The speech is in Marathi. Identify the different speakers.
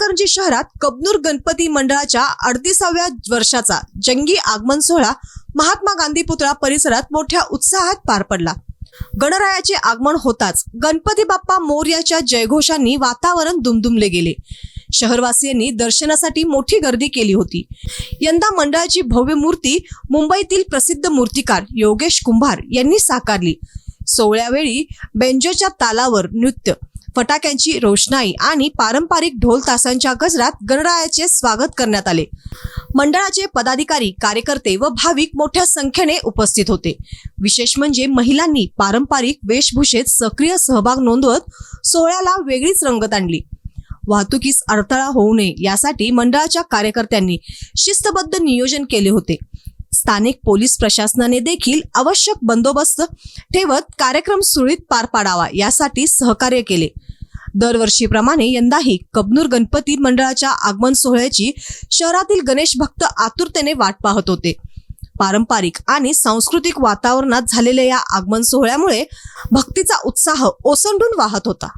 Speaker 1: इचलकरंजी शहरात कबनूर गणपती मंडळाच्या अडतीसाव्या वर्षाचा जंगी आगमन सोहळा महात्मा गांधी पुतळा परिसरात मोठ्या उत्साहात पार पडला. गणरायाचे आगमन होताच गणपती बाप्पा मोर्याच्या जयघोषांनी वातावरण दुमदुमले गेले. शहरवासियांनी दर्शनासाठी मोठी गर्दी केली होती. यंदा मंडळाची भव्य मूर्ती मुंबईतील प्रसिद्ध मूर्तिकार योगेश कुंभार यांनी साकारली. सोहळ्यावेळी बेंजोच्या तालावर नृत्य फटाक्यांची रोषणाई आणि पारंपरिक ढोल तासांच्या गजरात गणरायाचे स्वागत करण्यात आले. मंडळाचे पदाधिकारी कार्यकर्ते व भाविक मोठ्या संख्येने उपस्थित होते. विशेष म्हणजे महिलांनी पारंपरिक वेशभूषेत सक्रिय सहभाग नोंदवत सोहळ्याला वेगळीच रंगत आणली. वाहतुकीस अडथळा होऊ नये यासाठी मंडळाच्या कार्यकर्त्यांनी शिस्तबद्ध नियोजन केले होते. स्थानिक पोलीस प्रशासनाने देखील आवश्यक बंदोबस्त ठेवत कार्यक्रम सुरळीत पार पाडावा यासाठी सहकार्य केले. दरवर्षीप्रमाणे यंदाही कबनूर गणपती मंडळाच्या आगमन सोहळ्याची शहरातील गणेश भक्त आतुरतेने वाट पाहत होते. पारंपरिक आणि सांस्कृतिक वातावरणात झालेल्या या आगमन सोहळ्यामुळे भक्तीचा उत्साह ओसंडून वाहत होता.